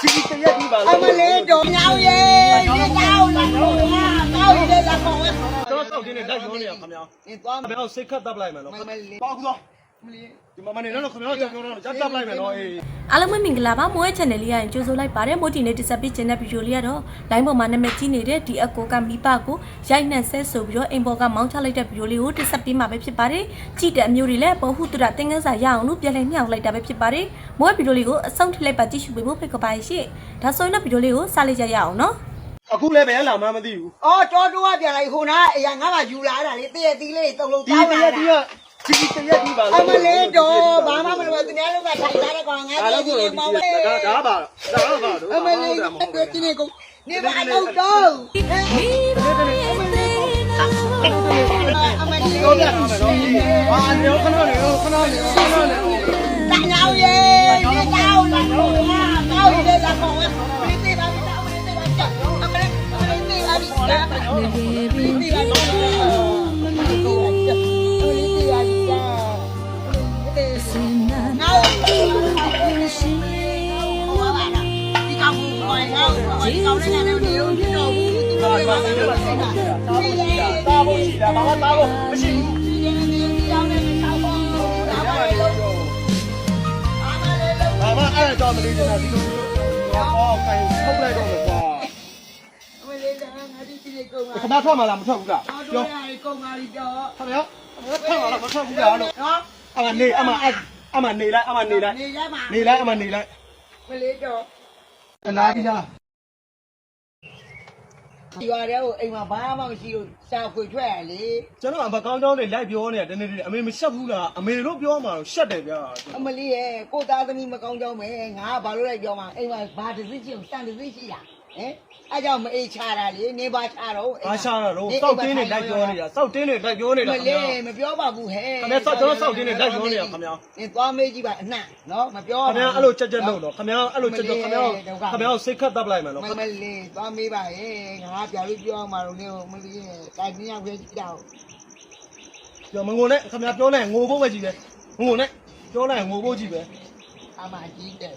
ဒီဒီတရက်ဒီပါအမလေးတော်ညောင်းရေဒီကောင်းလာတော့ဟာကောင်းတယ်လာကောင်းကျွန်တော်စောက်တင်းနဲ့လိုက်ရောနေရခင်ဗျာဒီသွားခင်ဗျာစိတ်ခတ်တပ်လိုက်မယ်နော်မမလေးပေါ့ကူတော့မလေး ဒီမမနေတော့ခင်ဗျာကြောက်ကြောက်တော့ဂျတ်တပ်လိုက်မယ်နော်အေးအားလုံးပဲမင်္ဂလာပါမိုးရဲ့ channel လေးရရင်ကြိုဆိုလိုက်ပါတယ်မိုးတီနဲ့တက်ဆက်ပေးခြင်းတဲ့ဗီဒီယိုလေးကတော့ line ပေါ်မှာနာမည်ကြီးနေတဲ့ဒီအကိုကမိပကိုရိုက်နှက်ဆဲဆိုပြီးတော့အိမ်ပေါ်ကမောင်းချလိုက်တဲ့ဗီဒီယိုလေးကိုတက်ဆက်ပေးမှာပဲဖြစ်ပါတယ်ကြည့်တဲ့အမျိုးတွေလည်းဘောဟုတရတင်ငန်းစာရအောင်လို့ပြန်လည်မျှောက်လိုက်တာပဲဖြစ်ပါတယ်မိုးရဲ့ဗီဒီယိုလေးကိုအဆုံးထိလိုက်ပါကြည့်ရှုပေးဖို့ဖိတ်ခေါ်ပါရစေဒါဆိုရင်တော့ဗီဒီယိုလေးကိုစလိုက်ကြရအောင်နော်အခုလည်းပဲလာမှမသိဘူးအော်တော်တော်ပြန်လိုက်ခုနအရာငါကယူလာတာလေတည့်ရသီးလေးတုံလုံးဒီတောင်းတလာရက်တာဒီက ဒီဒီတရက်ဒီပါအမလေးတော်ဘာမှမလုပ်ဘူးတကယ်လို့ကထိုင်လာတဲ့ကောင်ငါအားတလုံးည်းကိုကြီးမောင်းလေဒါဒါပါဒါပါတော့အမလေးတော်ဒီနေ့ကုန်နေပါတော့တော့အမလေးတော့ပြရမယ်နော်အာနေခဏနေခဏနေခဏနေတညောင်းရေဒီကောင်းလာတော့ ကဘာလဲဒီကောင်လည်းလည်းဒီလိုဖြစ်တော့ဘူးသူကဘာလဲဘာလဲတာဖို့ရှိတာဘာမှတာဖို့မရှိဘူးဒီကောင်လည်းဆောက်ဖို့ဒါပါလေလို့အာမလေးလို့ဘာမှအဲ့ဒါကြောင့်မလေးနေတာဒီလိုတော့ခိုင်ထုတ်လိုက်တော့မယ်ကွာအမလေးကငါဒီဒီကောင်ကခဏထွက်မှလားမထွက်ဘူးလားအော်ပြောတော့ရကောင်ကလေးတော့ခင်ဗျာထွက်မှလားမထွက်ဘူးလားလို့နော်အမနေအမအမနေလိုက်အမနေလိုက်နေရမှာနေလိုက်အမနေလိုက်မလေးတော့ အနာကြီးလားဒီရွာတဲ့ကိုအိမ်မှာဘာမှမရှိလို့ရှာဖွေထွက်ရလေကျွန်တော်အမကောင်းတောင်းတွေလိုက်ပြောနေတာတနေ့တည်းအမေမရှက်ဘူးလားအမေတို့ပြောမှာတော့ရှက်တယ်ဗျာအမလေးရဲ့ကိုသားသမီးမကောင်းကြောင်းပဲငါကဘာလို့လဲပြောမှာအိမ်မှာဘာတစ်စစ်ချင်းစံတစ်စစ်ရှိတာ ဟမ်အဲကြောင့်မအိတ်ချတာလေနေပါချတော့အားရှာတာတော့စောက်တင်းတွေလိုက်ပြောနေတာစောက်တင်းတွေလိုက်ပြောနေတာမခင်ဗျာလေးမပြောပါဘူးဟဲ့ခင်ဗျာစောက်ကျွန်တော်စောက်တင်းတွေလိုက်ပြောနေတာခင်ဗျာနင်သွားမေးကြည့်ပါအနှံ့နော်မပြောခင်ဗျာအဲ့လိုချက်ချက်လုပ်တော့ခင်ဗျာအဲ့လိုချက်ချက်ခင်ဗျာခင်ဗျာစိတ်ခတ်တပ်လိုက်မယ်နော်မမလေးသွားမေးပါဟဲ့ငါပြလို့ပြောအောင်မလို့နေမလေးရဲ့တိုင်မြရောက်ခဲ့ကြည့်တော့ပြောမငိုနဲ့ခင်ဗျာပြောလိုက်ငိုဖို့ပဲကြည့်ပဲငိုနဲ့ပြောလိုက်ငိုဖို့ကြည့်ပဲအမကြီးတယ်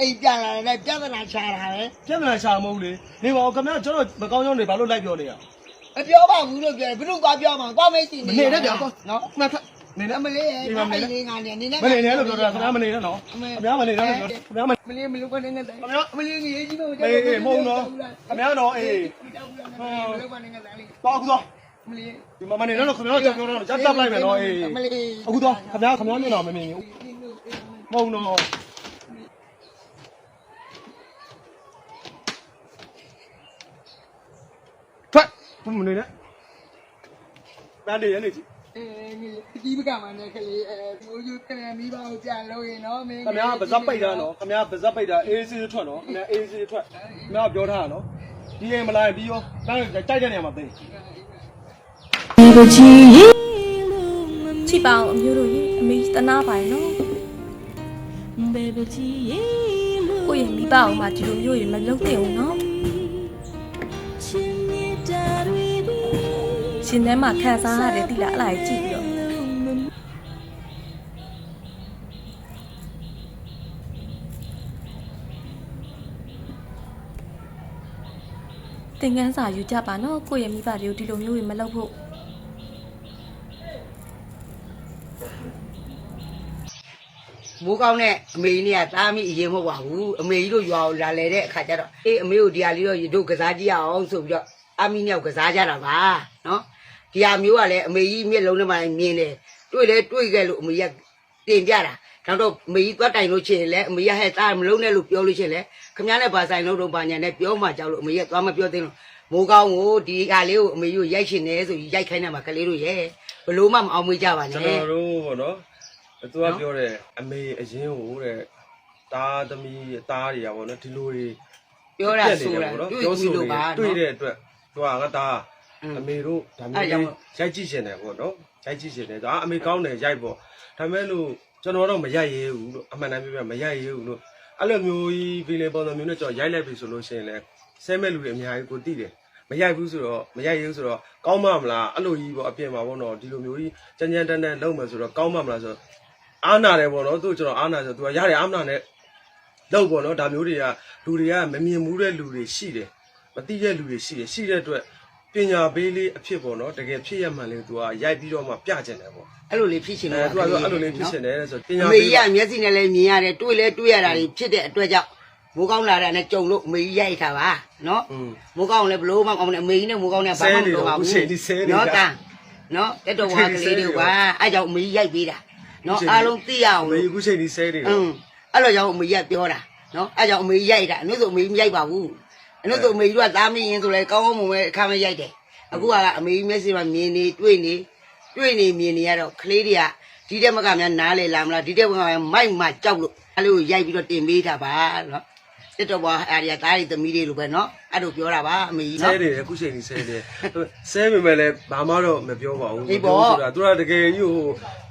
အိမ်ပြန်လာတယ်ပြဿနာချတာပဲပြဿနာရှာမဟုတ်လေနေပါဦးခင်ဗျာကျွန်တော်မကောင်းကြောင်းတွေဘာလို့လိုက်ပြောနေရမပြောပါဘူးလို့ပြောတယ်ဘယ်လိုသွားပြောမှာသွားမေးစီမနေနဲ့ဗျာကောနော်ခဏခဏနေနဲ့အမလေးရဲ့အိမ်လေးငါနေနေနဲ့မနေနဲ့လို့ပြောတာခင်ဗျာမနေနဲ့နော်ခင်ဗျာမနေနဲ့လို့ပြောခင်ဗျာမမလေးမလို့ကနေနဲ့တယ်အမလေးငရေကြီးလို့အေးအေးမဟုတ်နော်ခင်ဗျာတော့အေးမလို့ကနေနဲ့တယ်ပေါ့အခုတော့မလေးဒီမမနေနဲ့လို့ခင်ဗျာကြောက်ကြောက်တော့ဂျတ်တပ်လိုက်မယ်နော်အေးမလေးအခုတော့ခင်ဗျာခင်ဗျာမျက်နှာမမြင်ဘူးမဟုတ်နော် ထွက်ဘယ်မနေနဲ့တန်းနေရနေကြည့်အဲဒီပကမှာနဲ့ကလေးအဲမိုးယူခဏမိပါကိုကြာလို့ရင်နော်မင်းခင်ဗျာဗဇက်ပိတ်တာနော်ခင်ဗျာဗဇက်ပိတ်တာအေးစီးထွက်နော်ခင်ဗျာအေးစီးထွက်ခင်ဗျာပြောထားတာနော်ဒီအိမ်မလာရင်ပြီးရောတန်းကြိုက်တဲ့နေရာမှာသိကြည့်ပါအောင်အမျိုးတို့ရေအမေတနာပါရနော်ကိုယ့်ရဲ့မိဘအောင်မှဒီလိုမျိုးရေမလုပ်သင့်ဘူးနော် ရှင်ထဲမှာခံစားရတယ်တိလားအဲ့ဒါကြီးကြည့်ပြီးတော့သင်ခန်းစာယူကြပါနော်ကိုယ့်ရဲ့မိဘတွေကိုဒီလိုမျိုးတွေမလုပ်ဖို့မိုးကောင်းတဲ့အမေကြီးကသားမိအရင်မဟုတ်ပါဘူးအမေကြီးတို့ရွာကိုလာလဲတဲ့အခါကျတော့အေးအမေကိုဒီဟာလေးတော့တို့ကစားကြည့်ရအောင်ဆိုပြီးတော့အမီမြောက်ကစားကြတာပါနော် ဒီဟာမျိုးကလည်းအမေကြီးမျက်လုံးထဲမှာမြင်တယ်တွေ့လဲတွေ့ခဲ့လို့အမေကြီးကတင်ပြတာနောက်တော့အမေကြီးသွားတိုင်လို့ချင်လဲအမေကြီးဟဲ့သားမလုံးနဲ့လို့ပြောလို့ချင်လဲခမည်းနဲ့ဘာဆိုင်လို့တော့ဘာညာနဲ့ပြောမှကြောက်လို့အမေကြီးကသွားမပြောသေးလို့မိုးကောင်းကိုဒီဟာလေးကိုအမေကြီးကိုရိုက်ရှင်နေဆိုပြီးရိုက်ခိုင်းတယ်မှာကလေးတို့ရဲ့ဘလို့မှမအောင်မေးကြပါကျွန်နဲ့တော်တို့ပေါ့နော်သူကပြောတယ်အမေအရင်ဟိုတဲ့တားသမီးတားတွေကပေါ့နော်ဒီလိုတွေပြောတာဆိုတာပေါ့နော်တွေ့ပြောပြီဆိုလို့ပါတွေ့နော်တဲ့အတွက်သူကငါသားอืม အမေတို့ဒါအဲ့မျိုးကြောင့်ရိုက်ကြည့်ရှင်တယ်ပေါ့နော်ရိုက်ကြည့်ရှင်တယ်ဒါအမေကောင်းတယ်ရိုက်ပေါ့ဒါမဲ့လို့ကျွန်တော်တော့မရိုက်ရဲဘူးလို့အမှန်တမ်းပြောပြမရိုက်ရဲဘူးလို့အဲ့လိုမျိုးကြီးဖီလင်ပုံစံမျိုးနဲ့ကျွန်တော်ရိုက်လိုက်ပြီဆိုလို့ရှိရင်လည်းဆဲမဲ့လူတွေအများကြီးကိုသိတယ်မရိုက်ဘူးဆိုတော့မရိုက်ရဲဘူးဆိုတော့ကောင်းမမလားအဲ့လိုကြီးပေါ့အပြင်မှာပေါ့နော်ဒီလိုမျိုးကြီးကြမ်းကြမ်းတမ်းတမ်းလုပ်မယ်ဆိုတော့ကောင်းမမလားဆိုတော့အားနာတယ်ပေါ့နော်သူ့ကျွန်တော်အားနာဆိုသူကရတယ်အားမနာနဲ့တော့ပေါ့နော်ဒါမျိုးတွေကလူတွေကမမြင်ဘူးတဲ့လူတွေရှိတယ်မသိတဲ့လူတွေရှိတယ်ရှိတဲ့အတွက် ပညာပေးလေးအဖြစ်ပေါ့နော်တကယ်ဖြစ်ရမှန်လေး तू ကရိုက်ပြီးတော့မှပြကျင်တယ်ပေါ့အဲ့လိုလေးဖြစ်ရှင်အဲ လို့ तू ကဆိုအဲ့လိုလေးဖြစ်ရှင်တယ်ဆိုတော့ပညာအမေပေးကြီးကမျက်စိနဲ့လည်းမြင်ရတယ်တွေးလည်းတွေးရတာတွေဖြစ်တဲ့အတွက်ကြောင့်မိုးကောင်းလာတာနဲ့ကြုံလို့အမေကြီးရိုက်ထားပါနော်อืม မိုးကောင်းလည်းဘလို့မှမကောင်းနဲ့အမေကြီးနဲ့မိုးကောင်းနဲ့ဘာမှမလုပ်ပါဘူးဆဲနေတော့အခုချိန်ထိဆဲနေတာနော်တာနော်တက်တော်ဝါကလေးတွေကအဲ့ကြောင့်အမေကြီးရိုက်ပေးတာနော်အားလုံးသိရအောင်အမေလို့ ကြီးအခုချိန်ဒီဆဲနေအတော့င်းအဲ့လိုကြောင့်အမေကြီးကပြောတာနော်အဲ့ကြောင့်အမေကြီးရိုက်တာအနည်းဆိုအမေကြီးမရိုက်ပါဘူး အနုဆိုအမေကြီးကသားမရင်ဆိုလဲကောင်းကောင်းမွန်ပဲအခါမရိုက်တယ်အခုကအမေကြီးမျက်စိမှာမြင်နေတွေ့နေတွေ့နေမြင်နေရတော့ကလေးတွေကဒီတက်မကများနားလေလာမလားဒီတက်မကများမိုက်မှကြောက်လို့အဲ့လိုရိုက်ပြီးတော့တင်ပေးတာပါနော်တက်တော့ဘာအာရီယာသားတွေသမီးတွေလိုပဲနော်အဲ့လိုပြောတာပါအမေကြီးဆဲနော်နေတယ်အခုချိန်ဒီဆဲနေတယ်ဆဲမိမဲ့လည်းဘာမှတော့မပြောပါဘူးအေးပေါ့ဆိုတာသူကတကယ်ကြီးဟို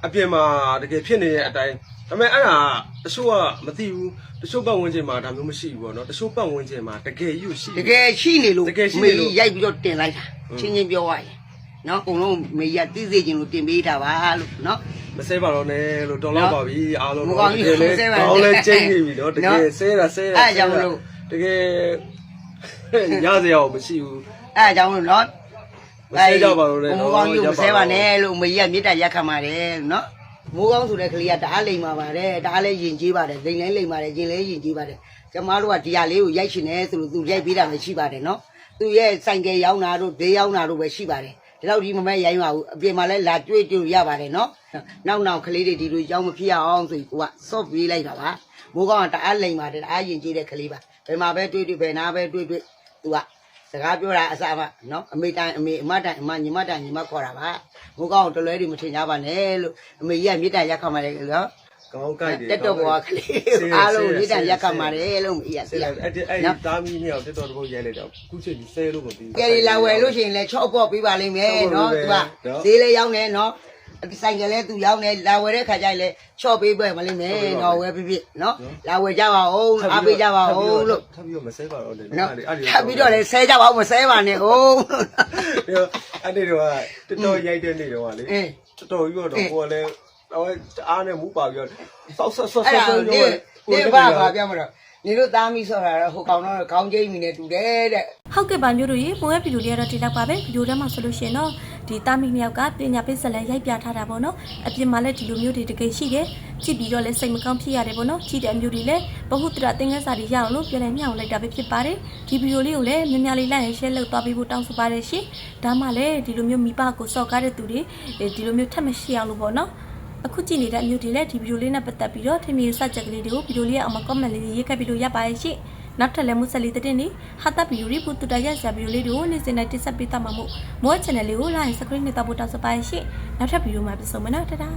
အပြင်မှာတကယ်ဖြစ်နေတဲ့အတိုင်း ဒါပေမဲ့အဲ့ဒါတချို့ကမသိဘူးတချို့ပတ်ဝန်းကျင်မှာဒါမျိုးမရှိဘူးပေါ့နော်တချို့ပတ်ဝန်းကျင်မှာတကယ်ကြီးကိုရှိတကယ်ရှိနေလို့တကယ်ရှိအနေမေလို့ကြီးရိုက်ပြီးတော့တင်လိုက်တာချင်းချင်းပြောရရင်နော်အကုန်လုံးအမေကြီးကသိစေခြင်းလို့တင်ပေးတာပါလို့နော်မဆဲပါတော့နဲ့လို့တော်တော့ပါပြီအားလုံးမကောင်းကြီးတကယ်လေမဆဲပါနဲ့ကောင်းလဲကျင်းနေပြီနော်တကနော်ယ်ဆဲတာဆဲတာအဲ့ဒါကြောင့်မလို့တကယ်ရစရာမရှိဘူးအဲ့ဒါကြောင့်လို့နော်မဆဲကြပါဘူးလေမိုးကောင်းကြီးကိုမဆဲပါနဲ့လို့အမေကြီးကမေတ္တာရက်ခံပါတယ်နော် မိုးကောင်းဆိုတဲ့ကလေးကတအားလိမ်ပါပါတယ်တအားလည်းယဉ်ကျေးပါတယ်လိမ်လဲလိမ်ပါတယ်ယဉ်လဲယဉ်ကျေးပါတယ်ကျမတို့ကဒီဟာလေးကိုရိုက်ရှင်နေဆိုလို့သူရိုက်ပေးတာပဲရှိပါတယ်နော်သူရဲ့ဆိုင်ကယ်ရောင်းတာတို့ဒေးရောင်းတာတို့ပဲရှိပါတယ်ဒီလောက်ဒီမမဲရိုင်းပါဘူးအပြင်မှာလည်းလာတွေ့တွေ့ရပါတယ်နော်နောက်နောက်ကလေးတွေဒီလိုရောင်းမဖြစ်အောင်ဆိုပြီးကိုကစော့ပေးလိုက်တာပါမိုးကောင်းကတအားလိမ်ပါတယ်တအားယဉ်ကျေးတဲ့ကလေးပါဘယ်မှာပဲတွေ့တွေ့ဘယ်နာပဲတွေ့တွေ့သူက စကားပြောတာအစားပါနော်အမေတိုင်အမေအမတိုင်အမညီမတိုင်ညီမခေါ်တာပါမိုးကောင်းတလွဲတွေမထင်ကြပါနဲ့လို့အမေကြီးကမြေတံရက်ခတ်ပါတယ်နော်ကောင်းကြိုက်တယ်တက်တော့ဘွားကလေးအားလုံးမြေတံရက်ခတ်ပါတယ်လို့အမေကြီးကဆဲပြလိုက်အဲ့ဒီအဲ့ဒီသားမီးမြောက်တက်တော်တပုတ်ရိုက်လိုက်တော့အခုချိန်ဒီဆဲလို့မပြီးဘူးကယ်ရီလာဝယ်လို့ရှိရင်လည်းချော့ပေါ့ပေးပါလိမ့်မယ်နော်သူကဈေးလေးရောင်းနေနော်ဒီ ဆိုင်ကလေးသူရောင်းနေလာဝယ်တဲ့ခါကျရင်လည်းချော့ပေးပဲမလိမ့်မယ်နော်ဝယ်ပြပြနော်လာဝယ်ကြပါဦးအားပေးကြပါဦးလို့ထပ်ပြီးတော့မဆဲပါတော့လေနော်ထပ်ပြီးတော့လည်းဆဲကြပါဦးမဆဲပါနဲ့ဟုတ်အဲ့ဒီတော့တော်တော်ရိုက်တဲ့နေတော့လေအင်းတော်တော်ကြီးတော့ကိုကလည်းတော့အားနဲ့မူပါပြီးတော့ဆောက်ဆော့ဆော့အဲ့ဆော့ဒါဆော့နေနေဘာဘာပြောမလို့နေတို့သားမိဆော့တာတော့ဟိုကောင်တော့ခေါင်းကျိမ့်မိနေတူတယ်တဲ့ဟုတ်ကဲ့ပါမျိုးတို့ရေမိုးရဲ့ဗီဒီယိုလေးကတော့ဒီလောက်ပါပဲဗီဒီယိုထဲမှာဆိုလို့ရှိရင်တော့ ဒီတာမီနှစ်ယောက်ကပညာပေးဆက်လက်ရိုက်ပြထားတာပေါ့နော်အပြင်မှာလည်းဒီလိုမျိုးတွေတကယ်ရှိတယ်ကြည့်ပြီးတော့လည်းစိတ်မကောင်းဖြစ်ရတယ်ပေါ့နော်ကြည့်တဲ့အမျိုးတွေလည်းဘဟုတရသင်ခန်းစာတွေရအောင်လို့ပြန်လည်မျှဝေလိုက်တာပဲဖြစ်ပါတယ်ဒီဗီဒီယိုလေးကိုလည်းများများလေးလိုက်ရင် share လုပ်သွားပေးဖို့တောင်းဆိုပါတယ်ရှင်ဒါမှလည်းဒီလိုမျိုးမိဘကိုစော့ကားတဲ့သူတွေဒီလိုမျိုးထပ်မရှိအောင်လို့ပေါ့နော်အခုကြည့်နေတဲ့အမျိုးတွေလည်းဒီဗီဒီယိုလေးနဲ့ပတ်သက်ပြီးတော့ထင်မြင်စကြက်ကလေးတွေကိုဗီဒီယိုလေးရဲ့အောက်မှာ comment လေးရေးခဲ့ပြီးလို့ရပါရဲ့ရှင့် နောက်ထပ်လည်းမဆက်လေးတဲ့တင်နေဟာတပ်ဗီဒီယိုလေးပို့တူတရရဗီဒီယိုလေးတွေကိုနေ့စဉ်နဲ့တင်ဆက်ပေးသွားမှာမို့မော channel လေးကို like subscribe နဲ့တောက်ဖို့တောက်စပါရဲ့ရှင့်နောက်ထပ်ဗီဒီယိုမှာပြန်ဆုံမယ်နော်တတား